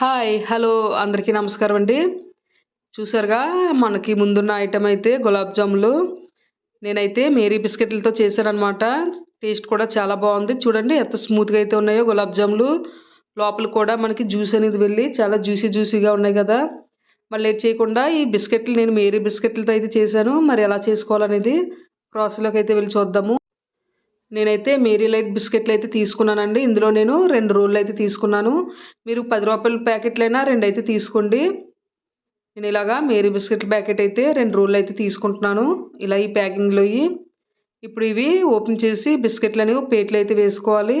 Hi hello అందరికీ నమస్కారం అండి. చూసారుగా మనకి ముందున్న ఐటెం అయితే గులాబ్ జాములు. నేనైతే మేరీ బిస్కెట్లతో చేశానమాట టేస్ట్ కూడా చాలా బాగుంది. చూడండి ఎంత స్మూత్గా అయితే ఉన్నాయో గులాబ్ జాములు. లోపల కూడా మనకి జ్యూస్ అనేది వెళ్ళి చాలా జ్యూసీ జ్యూసీగా ఉన్నాయి కదా. మళ్ళీ లేట్ చేయకుండా ఈ బిస్కెట్లు నేను మేరీ బిస్కెట్లతో అయితే చేశాను. మరి ఎలా చేసుకోవాలనేది ప్రాసెస్లోకి అయితే వెళ్ళి చూద్దాము. నేనైతే మేరీ లైట్ బిస్కెట్లు అయితే తీసుకున్నానండి. ఇందులో నేను రెండు రోళ్ళు అయితే తీసుకున్నాను. మీరు పది రూపాయల ప్యాకెట్లైనా రెండు అయితే తీసుకోండి. నేను ఇలాగా మేరీ బిస్కెట్ ప్యాకెట్ అయితే రెండు రోళ్ళు అయితే తీసుకుంటున్నాను. ఇలా ఈ ప్యాకింగ్లో ఇప్పుడు ఇవి ఓపెన్ చేసి బిస్కెట్లు అనేవి ప్లేట్లు అయితే వేసుకోవాలి.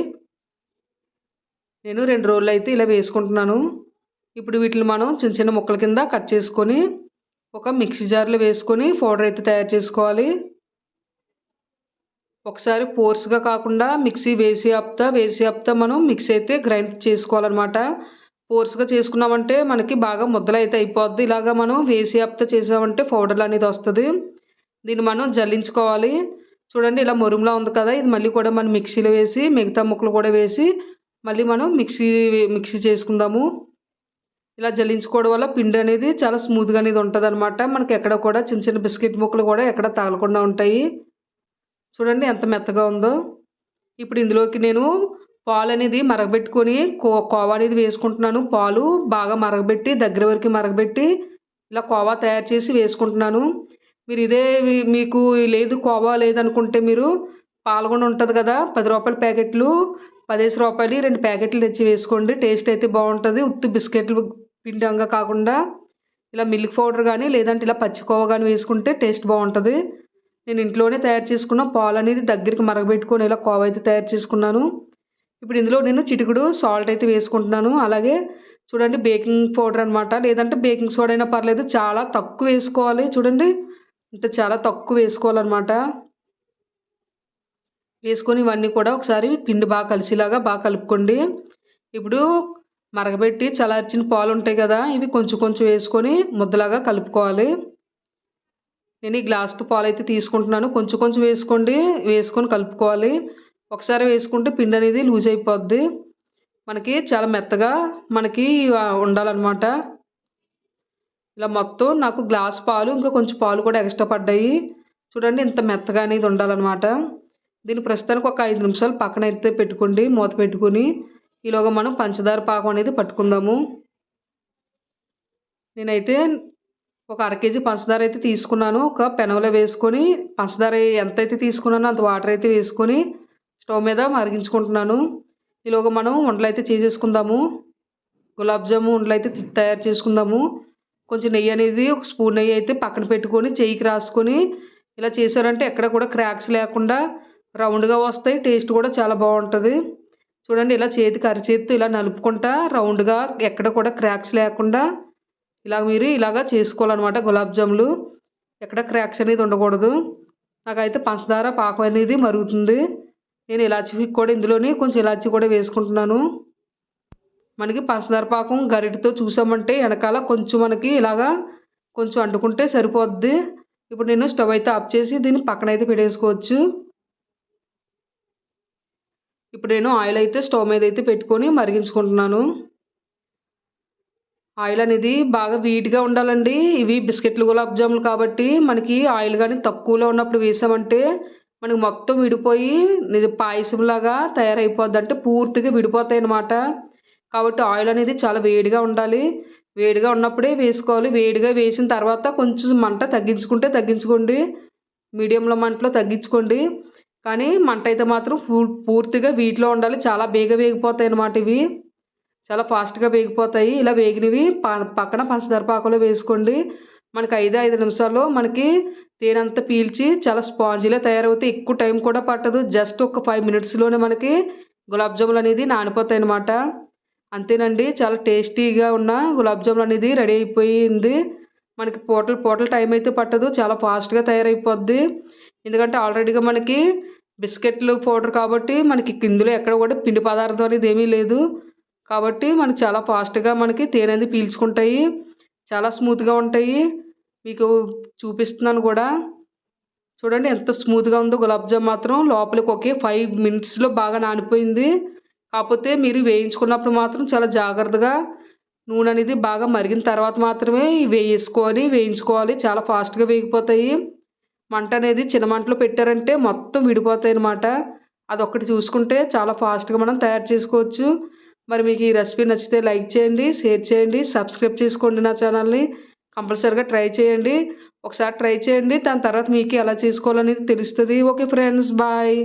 నేను రెండు రోళ్ళు అయితే ఇలా వేసుకుంటున్నాను. ఇప్పుడు వీటిని మనం చిన్న చిన్న ముక్కల కింద కట్ చేసుకొని ఒక మిక్సీ జార్లో వేసుకొని పౌడర్ అయితే తయారు చేసుకోవాలి. ఒకసారి ఫోర్స్గా కాకుండా మిక్సీ వేసి ఆపుతా వేసి ఆపుతా మనం మిక్సీ అయితే గ్రైండ్ చేసుకోవాలన్నమాట. ఫోర్స్గా చేసుకున్నామంటే మనకి బాగా ముద్దలైతే అయిపోద్ది. ఇలాగా మనం వేసి ఆపుతా చేసామంటే పౌడర్ అనేది వస్తుంది. దీన్ని మనం జల్లించుకోవాలి. చూడండి ఇలా మురుములా ఉంది కదా ఇది మళ్ళీ కూడా మనం మిక్సీలో వేసి మిగతా ముక్కలు కూడా వేసి మళ్ళీ మనం మిక్సీ మిక్సీ చేసుకుందాము. ఇలా జల్లించుకోవడం వల్ల పిండి అనేది చాలా స్మూత్గా అనేది ఉంటుంది అనమాట మనకి ఎక్కడ కూడా చిన్న చిన్న బిస్కెట్ ముక్కలు కూడా ఎక్కడ తగలకుండా ఉంటాయి. చూడండి ఎంత మెత్తగా ఉందో. ఇప్పుడు ఇందులోకి నేను పాలు అనేది మరగబెట్టుకొని కో కోవా అనేది వేసుకుంటున్నాను. పాలు బాగా మరగబెట్టి దగ్గర వరకు మరగబెట్టి ఇలా కోవా తయారు చేసి వేసుకుంటున్నాను. మీరు ఇదే మీకు లేదు కోవా లేదనుకుంటే మీరు పాల్గొని ఉంటుంది కదా పది రూపాయల ప్యాకెట్లు పదిహేను రూపాయలు రెండు ప్యాకెట్లు తెచ్చి వేసుకోండి. టేస్ట్ అయితే బాగుంటుంది. ఉత్తు బిస్కెట్లు పిండంగా కాకుండా ఇలా మిల్క్ పౌడర్ కానీ లేదంటే ఇలా పచ్చికోవ కానీ వేసుకుంటే టేస్ట్ బాగుంటుంది. నేను ఇంట్లోనే తయారు చేసుకున్న పాలు అనేది దగ్గరికి మరగబెట్టుకొని ఇలా కోవ అయితే తయారు చేసుకున్నాను. ఇప్పుడు ఇందులో నేను చిటికుడు సాల్ట్ అయితే వేసుకుంటున్నాను. అలాగే చూడండి బేకింగ్ పౌడర్ అనమాట లేదంటే బేకింగ్ సోడా అయినా పర్లేదు చాలా తక్కువ వేసుకోవాలి. చూడండి ఇంత చాలా తక్కువ వేసుకోవాలన్నమాట. వేసుకొని ఇవన్నీ కూడా ఒకసారి పిండి బాగా కలిసేలాగా బాగా కలుపుకోండి. ఇప్పుడు మరగబెట్టి చలార్చిన పాలు ఉంటాయి కదా ఇవి కొంచెం కొంచెం వేసుకొని ముద్దలాగా కలుపుకోవాలి. నేను ఈ గ్లాస్తో పాలు అయితే తీసుకుంటున్నాను. కొంచెం కొంచెం వేసుకోండి. వేసుకొని కలుపుకోవాలి. ఒకసారి వేసుకుంటే పిండి అనేది లూజ్ అయిపోద్ది. మనకి చాలా మెత్తగా మనకి ఉండాలన్నమాట. ఇలా మొత్తం నాకు గ్లాస్ పాలు ఇంకా కొంచెం పాలు కూడా ఎక్స్ట్రా పడ్డాయి. చూడండి ఇంత మెత్తగా అనేది ఉండాలన్నమాట. దీని ప్రస్తుతానికి ఒక ఐదు నిమిషాలు పక్కన అయితే పెట్టుకోండి మూత పెట్టుకొని. ఈలోగా మనం పంచదార పాకం అనేది పట్టుకుందాము. నేనైతే ఒక అర కేజీ పంచదార అయితే తీసుకున్నాను. ఒక పెనవలో వేసుకొని పంచదార ఎంత అయితే తీసుకున్నానో అంత వాటర్ అయితే వేసుకొని స్టవ్ మీద మరిగించుకుంటున్నాను. ఈలోగా మనం ఉండలు అయితే చేసేసుకుందాము. గులాబ్ జాము ఉండలు అయితే తయారు చేసుకుందాము. కొంచెం నెయ్యి అనేది ఒక స్పూన్ నెయ్యి అయితే పక్కన పెట్టుకొని చెయ్యికి రాసుకొని ఇలా చేశారంటే ఎక్కడ కూడా క్రాక్స్ లేకుండా రౌండ్గా వస్తాయి. టేస్ట్ కూడా చాలా బాగుంటుంది. చూడండి ఇలా చేతికి అరిచేతితో ఇలా నలుపుకుంటా రౌండ్గా ఎక్కడ కూడా క్రాక్స్ లేకుండా ఇలా మీరు ఇలాగా చేసుకోవాలన్నమాట గులాబ్ జాములు. ఎక్కడ క్రాక్స్ అనేది ఉండకూడదు. నాకైతే పంచదార పాకం అనేది మరుగుతుంది. నేను ఇలాచి కూడా ఇందులోనే కొంచెం ఇలాచి కూడా వేసుకుంటున్నాను. మనకి పంచదార పాకం గరిటతో చూసామంటే వెనకాల కొంచెం మనకి ఇలాగా కొంచెం అంటుకుంటే సరిపోద్ది. ఇప్పుడు నేను స్టవ్ అయితే ఆఫ్ చేసి దీన్ని పక్కన అయితే పెట్టేసుకోవచ్చు. ఇప్పుడు నేను ఆయిల్ అయితే స్టవ్ మీద అయితే పెట్టుకొని మరిగించుకుంటున్నాను. ఆయిల్ అనేది బాగా వీట్గా ఉండాలండి. ఇవి బిస్కెట్లు గులాబ్ జాములు కాబట్టి మనకి ఆయిల్ కానీ తక్కువలో ఉన్నప్పుడు వేసామంటే మనకి మొత్తం విడిపోయి నిజ పాయసంలాగా తయారైపోద్ది అంటే పూర్తిగా విడిపోతాయి అన్నమాట కాబట్టి ఆయిల్ అనేది చాలా వేడిగా ఉండాలి. వేడిగా ఉన్నప్పుడే వేసుకోవాలి. వేడిగా వేసిన తర్వాత కొంచెం మంట తగ్గించుకుంటే తగ్గించుకోండి. మీడియంలో మంటలో తగ్గించుకోండి. కానీ మంట అయితే మాత్రం పూర్తిగా వీటిలో ఉండాలి. చాలా బేగ వేగిపోతాయి అన్నమాట ఇవి. చాలా ఫాస్ట్గా వేగిపోతాయి. ఇలా వేగినవి పక్కన పంచదార పాకలో వేసుకోండి. మనకి ఐదు ఐదు నిమిషాల్లో మనకి తేనంతా పీల్చి చాలా స్పాంజీలా తయారవుతాయి. ఎక్కువ టైం కూడా పట్టదు. జస్ట్ ఒక ఫైవ్ మినిట్స్లోనే మనకి గులాబ్ జాములు అనేది నానిపోతాయి అన్నమాట అంతేనండి. చాలా టేస్టీగా ఉన్న గులాబ్ జాములు అనేది రెడీ అయిపోయింది. మనకి పూటలు పూటలు టైం అయితే పట్టదు. చాలా ఫాస్ట్గా తయారైపోద్ది. ఎందుకంటే ఆల్రెడీగా మనకి బిస్కెట్లు పౌడర్ కాబట్టి మనకి ఇందులో ఎక్కడ కూడా పిండి పదార్థం అనేది ఏమీ లేదు. కాబట్టి మనకి చాలా ఫాస్ట్గా మనకి తేనె అనేది పీల్చుకుంటాయి. చాలా స్మూత్గా ఉంటాయి. మీకు చూపిస్తున్నాను కూడా. చూడండి ఎంత స్మూత్గా ఉందో గులాబ్ జామ్ మాత్రం లోపలికి ఒకే ఫైవ్ మినిట్స్లో బాగా నానిపోయింది. కాకపోతే మీరు వేయించుకున్నప్పుడు మాత్రం చాలా జాగ్రత్తగా నూనె అనేది బాగా మరిగిన తర్వాత మాత్రమే వేసుకొని వేయించుకోవాలి. చాలా ఫాస్ట్గా వేగిపోతాయి. మంట అనేది చిన్న మంటలో పెట్టారంటే మొత్తం విడిపోతాయి అన్నమాట. అదొక్కటి చూసుకుంటే చాలా ఫాస్ట్గా మనం తయారు చేసుకోవచ్చు. మరి మీకు ఈ రెసిపీ నచ్చితే లైక్ చేయండి షేర్ చేయండి సబ్స్క్రైబ్ చేసుకోండి నా ఛానల్ని. కంపల్సరీగా ట్రై చేయండి. ఒకసారి ట్రై చేయండి దాని తర్వాత మీకు ఎలా చేసుకోవాలనేది తెలుస్తుంది. Okay friends bye.